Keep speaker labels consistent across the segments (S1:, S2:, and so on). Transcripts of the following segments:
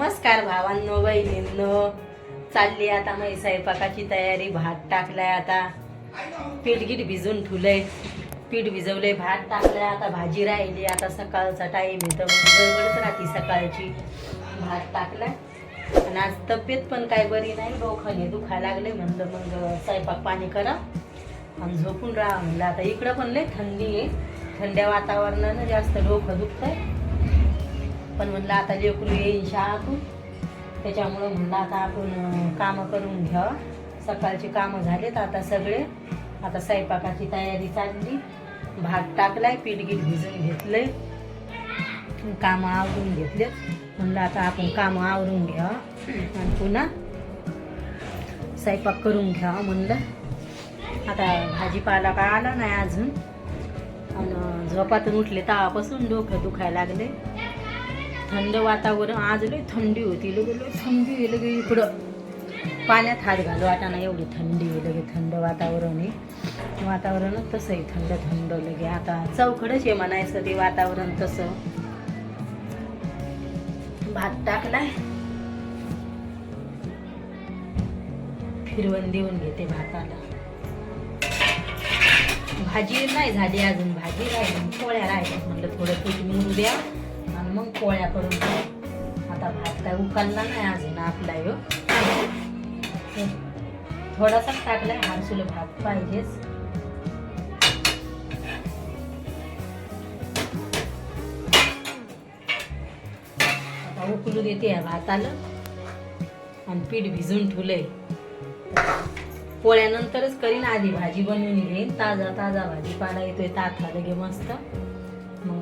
S1: नमस्कार भावांनो बहिणींनो चालली आता माझी स्वयंपाकाची तयारी भात टाकलाय आता. पीठ गीठ भिजून ठुलंय पीठ भिजवलंय भात टाकलाय आता भाजी राहिली. आता सकाळचा टाईम येतं मग गडबडच राहते सकाळची. भात टाकलाय. आणि आज तब्येत पण काय बरी नाही. डोखाने दुखायला लागले म्हणलं मग स्वयंपाक पाणी करा. आणि झोपून राहा म्हणलं. आता इकडं पण लय थंडी आहे. थंड्या वातावरणानं जास्त डोकं दुखतंय. पण म्हणलं आता लेकरू येईन शाळातून. त्याच्यामुळं म्हणलं आता आपण कामं करून घ्या सकाळची कामं झालेत आता सगळे. आता स्वयंपाकाची तयारी चालली. भात टाकलाय पीठ गीठ भिजून घेतलंय. कामं आवरून घेतलेत. म्हणलं आता आपण कामं आवरून घ्या आणि पुन्हा स्वयंपाक करून घ्या म्हणलं. आता भाजीपाला काय आला नाही अजून. आणि झोपातून उठले तवापासून डोकं दुखायला लागले थंड वातावरण आज लय थंडी होती लगे लय थंडी आहे लगे इकडं. पाण्यात हात घालू वाटाणा एवढी थंडी आहे लगे थंड वातावरण आहे. वातावरणच तसं आहे थंड थंड लगे आता चौकडच आहे म्हणायचं ते वातावरण तसं. भात टाकलाय. फिरवण देऊन घेते भाताला. भाजी नाही झाली अजून भाजी राहिली पोळ्या राहिल्या म्हणलं थोडं पीठ मिळू द्या. मग पोळ्या करून आता भात काय उकलला नाही अजून आपला यो. थोडासा टाकलाय हारसुले भात पाहिजेच. आता उकलू देते या भाताला. आणि पीठ भिजून ठेवलंय. पोळ्यानंतरच करीन आधी भाजी बनवून घेईन. ताजा ताजा भाजीपाला येतोय ताथा लगे मस्त.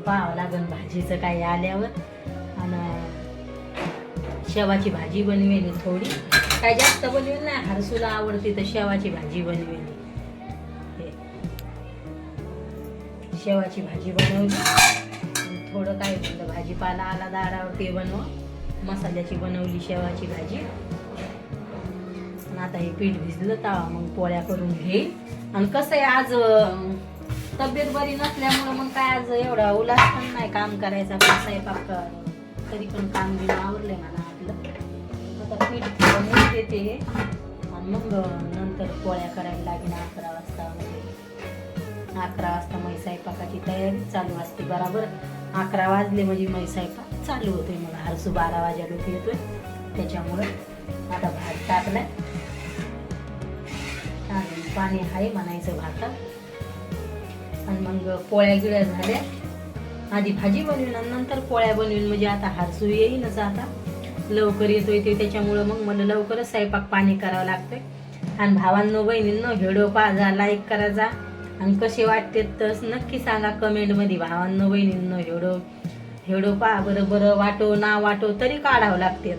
S1: पाहावं लागेल भाजीचं काय आल्यावर. आणि शेवाची भाजी बनवेली थोडी. काय जास्त बनवेल नाही. हरसूला आवडते तर शेवाची भाजी बनवेली. शेवाची भाजी बनवली. थोडं काय म्हणलं भाजीपाला आला दाडावर ते बनव. मसाल्याची बनवली शेवाची भाजी. आता हे पीठ भिजलं तावा मग पोळ्या करून घेईल. आणि कसं आहे आज तब्येत बरी नसल्यामुळं मग काय आज एवढा उल्हास पण नाही काम करायचा पण स्वयंपाक तरी पण काम बिम आवरलंय मला आपलं. आता पीठ बनवून देते. आणि मग नंतर पोळ्या करायला लागेल अकरा वाजता म्हणजे अकरा वाजता मै स्वयंपाकाची तयारी चालू असते बरोबर. अकरा वाजले म्हणजे मै स्वयंपाक चालू होतोय मग. हरसू बारा वाजायला येतोय. त्याच्यामुळं आता भात टाकलाय. आणि पाणी आहे म्हणायचं भातात आणि मग पोळ्या गिळ्या झाल्या. आधी भाजी बनवीन आणि नंतर पोळ्या बनवीन. म्हणजे आता हरसू येईनच आता. लवकर येतोय ते त्याच्यामुळं मग मला लवकरच स्वयंपाक पाणी करावं लागतंय. आणि भावांनो बहिणींनो व्हिडिओ पाहा लाईक करा जा. आणि कसे वाटते तस नक्की सांगा कमेंटमध्ये. भावांनो बहिणींनो व्हिडिओ व्हिडिओ पहा बरं बरं वाटो ना वाटो तरी काढावं लागते.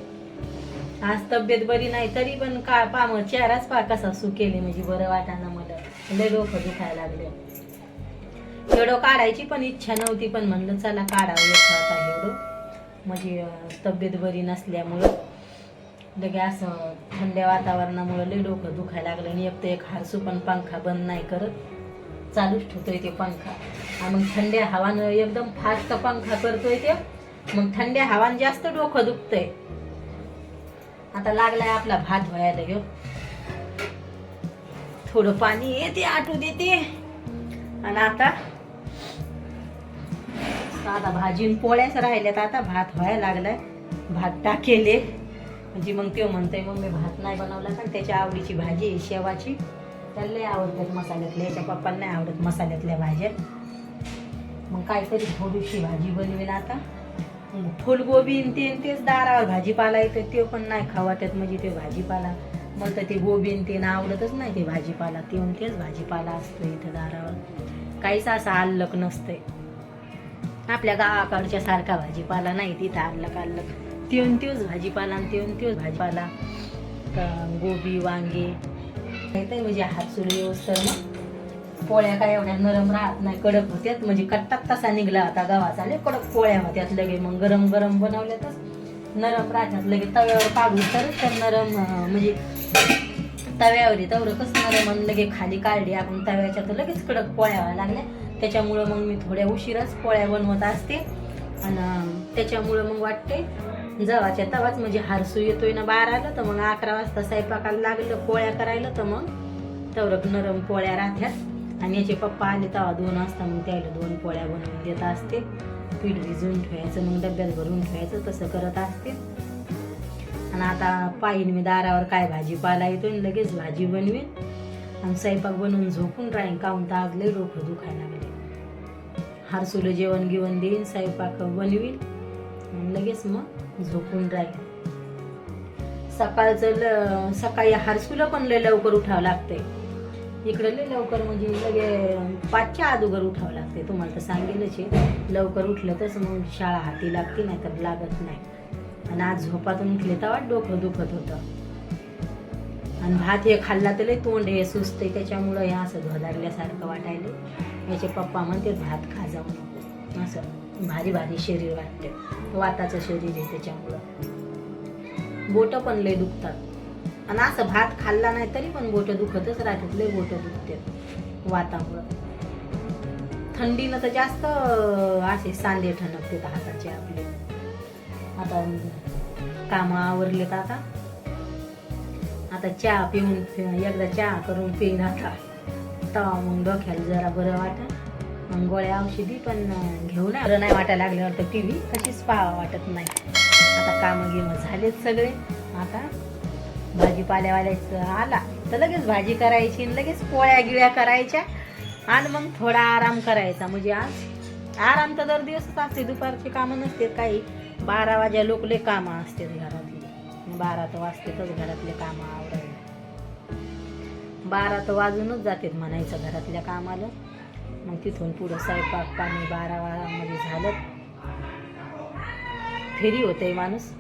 S1: आज तब्येत बरी नाही तरी पण का पा मग चेहराच पा कसा सुकेले म्हणजे बरं वाटाना मला. लय डोकं दुखायला लागले एवढं काढायची पण इच्छा नव्हती पण म्हणलं चला काढावं येतं आता एवढं. म्हणजे तब्येत बरी नसल्यामुळं. लगे असं थंड वातावरणामुळं लय डोकं दुखायला लागलं आणि एक तर एक हारसू पण पंखा बंद नाही करत. चालूच ठेवतोय ते पंखा. आणि मग थंड्या हवानं एकदम फास्ट पंखा करतोय ते. मग थंड हवानं जास्त डोकं दुखतंय. आता लागलाय आपला भात व्हायला घेऊ थोडं पाणी येते आटू देते. आणि आता आता भाजी पोळ्याच राहिल्यात. आता भात व्हायला लागलाय. भात टाकेले. म्हणजे मग ते म्हणतोय मग मी भात नाही बनवला का त्याच्या आवडीची भाजी आहे शेवाची. त्याला लय आवडतात मसाल्यातल्या. याच्या पप्पाला नाही आवडत मसाल्यातल्या भाज्या. मग काहीतरी थोडीशी भाजी बनवेल आता. मग फुलगोबी ते तेच दारावर भाजीपाला येतो ते पण नाही खावाट्यात. म्हणजे ते भाजीपाला म्हणतं तर ते गोबी ते ना आवडतच नाही ते भाजीपाला. ते तेच भाजीपाला असतो इथं दारावर. काहीच असं आल्लक नसतंय. आपल्या गावाकडच्या सारखा भाजीपाला नाही तिथं आणलं काढलं. तिळून तेच भाजीपाला आणि तेऊन तेच भाजीपाला गोबी वांगे. येतंय म्हणजे हात सुरू व्यवस्था मग पोळ्या काय एवढ्या नरम राहत नाही कडक होत्यात. म्हणजे कट्टात तसा निघला होता गावाचा लय कडक पोळ्या होत्यात लगे मग गरम गरम बनवल्यातच नरम राहतात लगे तव्यावर काढू तरच तर नरम म्हणजे तव्यावर तवरं कसं नरम आणि लगे खाली काढली आपण तव्याच्या तर लगेच कडक पोळ्या व्हायला लागल्या. त्याच्यामुळं मग मी थोड्या उशिराच पोळ्या बनवत असते. आणि त्याच्यामुळं मग वाटते जवाच्या तवाच म्हणजे हारसू येतोय ना बाराला तर मग अकरा वाजता स्वयंपाकाला लागलं पोळ्या करायला तर मग तवरक नरम पोळ्या राहत्यात. आणि याचे पप्पा आले तेव्हा दोन वाजता मग त्याला दोन पोळ्या बनवून देत असते. पीठ भिजवून ठेवायचं मग डब्यात भरून ठेवायचं तसं करत असते. आणि आता पाहिन मी दारावर काय भाजीपाला येतो लगेच भाजी बनवीन. आणि स्वयंपाक बनवून झोपून राहीन काहून तर आज लय डोकं दुखायला लागले हारसूला जेवण गिवण देईन स्वयंपाक बनवीन आणि लगेच मग झोपून राहीन. सकाळचं ल सकाळी हारसूला पण लय लवकर उठावं लागते इकडं लय लवकर म्हणजे लगे पाचच्या अगोदर उठावं लागते तुम्हाला तर सांगेलच आहे. लवकर उठलं तसं मग शाळा हाती लागते नाही तर लागत नाही. आणि आज झोपातून उठले तेव्हा डोकं दुखत होतं. आणि भात हे खाल्ला तर लई तोंड हे सुचते त्याच्यामुळं हे असं घदारल्यासारखं वाटायला याचे पप्पा म्हणते भात खा जाऊ नको. असं भारी भारी शरीर वाटते वाताचं शरीर आहे त्याच्यामुळं. बोटं पण लय दुखतात. आणि असं भात खाल्ला नाही तरी पण बोटं दुखतच राहतात लय बोटं दुखतात वातामुळं. थंडीनं तर जास्त असे सांदे ठणकते हाताचे आपले. आता कामं आवरले आता. आता चहा पिऊन एकदा चहा करून पिईन आता. तवा मग डोक्याला जरा बरं वाटत मग गोळ्या औषधी पण घेऊन ना बरं नाही वाटायला लागल्यावर तर टी व्ही कशीच पाहावा वाटत नाही. आता कामं गिमं झालेत सगळे. आता भाजीपाल्यावाल्याचं आला तर लगेच भाजी करायची आणि लगेच पोळ्या गिळ्या करायच्या. आणि मग थोडा आराम करायचा. म्हणजे आज आराम तर दर दिवसच असते. दुपारचे कामं नसते काही. बारा वाज्या लोक लय कामं असते घरातली. बारा तर वाजतेतच घरातले कामं आवरायला. बारा तर वाजूनच जातात म्हणायचं घरातल्या कामाला. मग तिथून पुढं स्वयंपाक पाणी बारा वारामध्ये झालं. फेरी होते माणूस.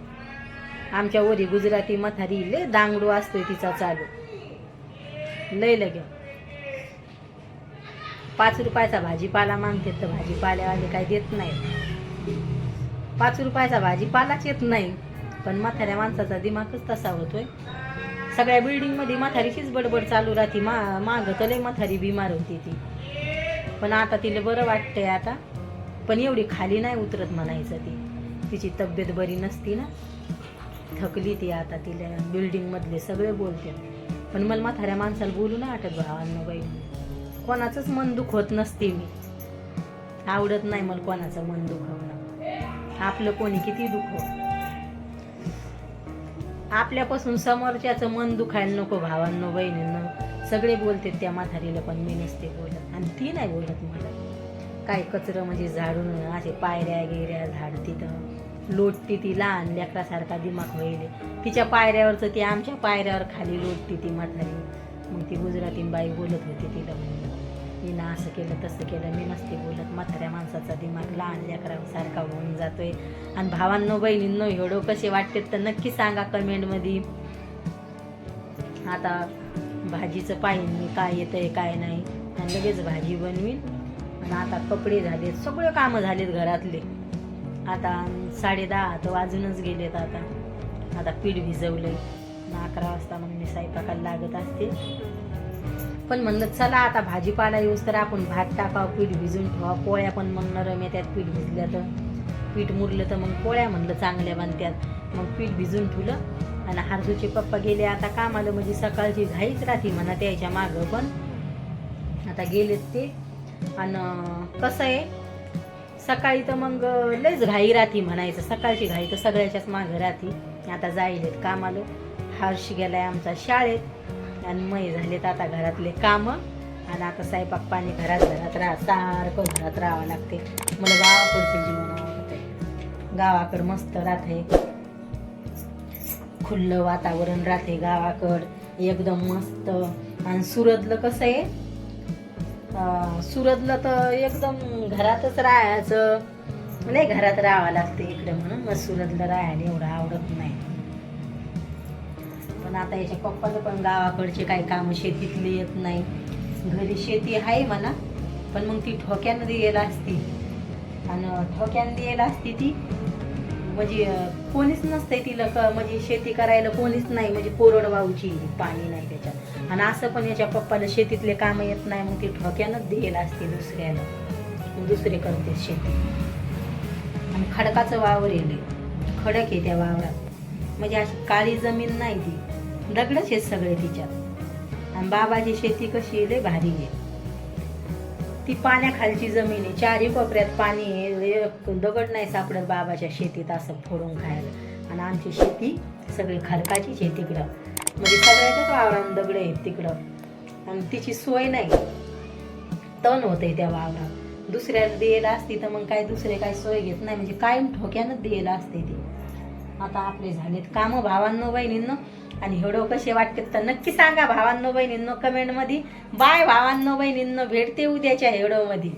S1: आमच्या वरी गुजराती मथारी लय दांगडू असतोय तिचा चालू. लय लगे. पाच रुपयाचा भाजीपाला मागते तर भाजीपाल्यावाले काही देत नाही पाच रुपयाचा भाजीपालाच येत नाही. पण म्हाताऱ्या माणसाचा दिमागच तसा होतोय. सगळ्या बिल्डिंगमध्ये म्हातारीचीच बडबड चालू राहते. मा मागं तर म्हातारी बिमार होती ती. पण आता तिला बरं वाटतंय आता. पण एवढी खाली नाही उतरत म्हणायचं ती. तिची तब्येत बरी नसती ना. थकली ती आता तिला. बिल्डिंगमधले सगळे बोलते. पण मला म्हाताऱ्या माणसाला बोलू ना वाटत भावांना बाई. कोणाचंच मन दुखवत नसते मी. आवडत नाही मला कोणाचं मन दुखवणं. आपलं कोणी किती दुखव आपल्यापासून समोरच्याचं मन दुखायला नको भावांनो बहिणींनो. सगळे बोलते त्या म्हातारीला पण मी नसते बोलत. आणि ती नाही बोलत मला. काय कचरं म्हणजे झाडून असे पायऱ्या गिऱ्या झाड तिथं. लोटती ती लहान लेकरासारखा दिमाग होईल. तिच्या पायऱ्यावरचं ती आमच्या पायऱ्यावर खाली लोटती ती म्हातारी. मग ती गुजराती बाई बोलत होती तिला. म्हणून मी ना असं केलं तसं केलं. मी नसते बोलत म्हाताऱ्या माणसाचा दिमाग लहान लेकरासारखा होऊन जातोय. आणि भावांनो बहिणींनो एवढं कसे वाटते तर नक्की सांगा कमेंटमध्ये. आता भाजीचं पाहिन मी काय येतंय काय नाही. आणि लगेच भाजी बनवीन. आणि आता कपडे झालेत सगळे कामं झालेत घरातले. आता साडे दहा तर वाजूनच गेलेत आता. आता पीठ भिजवलंय. अकरा वाजता मग मी स्वयंपाकाला लागत असते. पण म्हणलं चला आता भाजीपाला येऊस तर आपण भात टाकावं पीठ भिजून ठेवा पोळ्या पण मग नरम येतात पीठ भिजल्या तर. पीठ मुरलं तर मग पोळ्या म्हणलं चांगल्या बनत्यात. मग पीठ भिजून ठेवलं आणि हारजूचे पप्पा गेले आता कामाला म्हणजे सकाळची घाईच राहते म्हणा त्याच्या मागं पण. आता गेलेत ते. आणि कसं आहे सकाळी तर मग लयच घाई राहते म्हणायचं. सकाळची घाई तर सगळ्याच्याच मागं राहते. आता जाईलेत कामाला. हर्ष गेलाय आमचा शाळेत. आणि मै झालेत आता घरातले कामं. आणि आता स्वयंपाक पाणी घरात घरात राहा सारखं घरात राहावं लागते. मला गावाकडचं जीवन आवडतंय गावाकडं मस्त राहते. खुल्लं वातावरण राहते गावाकड. एकदम मस्त. आणि सुरतलं कसं आहे? सुरतलं तर एकदम घरातच राहायचं. नाही घरात राहावं लागते इकडे म्हणून. मग सुरतला राहायला एवढं आवडत नाही. आता याच्या पप्पाला पण गावाकडचे काही काम शेतीतले येत नाही. घरी शेती आहे म्हणा पण मग ती ठोक्यानं द्यायला असती. आणि ठोक्यानं द्यायला असती ती म्हणजे कोणीच नसतंय तिला क म्हणजे शेती करायला कोणीच नाही म्हणजे कोरडवाहूची पाणी नाही त्याच्यात. आणि असं पण याच्या पप्पाला शेतीतले कामं येत नाही मग ती ठोक्यानंच दिलेला असते दुसऱ्याला. दुसरे करते शेती. आणि खडकाचं वावर येले खडक आहे त्या वावरात. म्हणजे अशी काळी जमीन नाही ती. दगडच आहेत सगळे तिच्यात. आणि बाबाची शेती कशी आहे लय भारी आहे. ती पाण्याखालची जमीन आहे. चारही कोपऱ्यात पाणी आहे. दगड नाही सापडत बाबाच्या शेतीत असं फोडून खायला. आणि आमची शेती सगळी खडकाचीच आहे तिकडं. म्हणजे सगळ्याच्याच वावरात दगड आहेत तिकडं. आणि तिची सोय नाही. तण होते त्या वावरात. दुसऱ्याला द्यायला असती तर मग काय दुसरे काय सोय घेत नाही. म्हणजे कायम ठोक्यानंच दिलेलं असते ती. आता आपले झालेत कामं. भावांनो बहिणींनो आणि व्हिडिओ कसे वाटते तर नक्की सांगा भावांनो बहिणींनो कमेंटमध्ये बाय भावांनो बहिणींनो भेटते उद्याच्या व्हिडिओमध्ये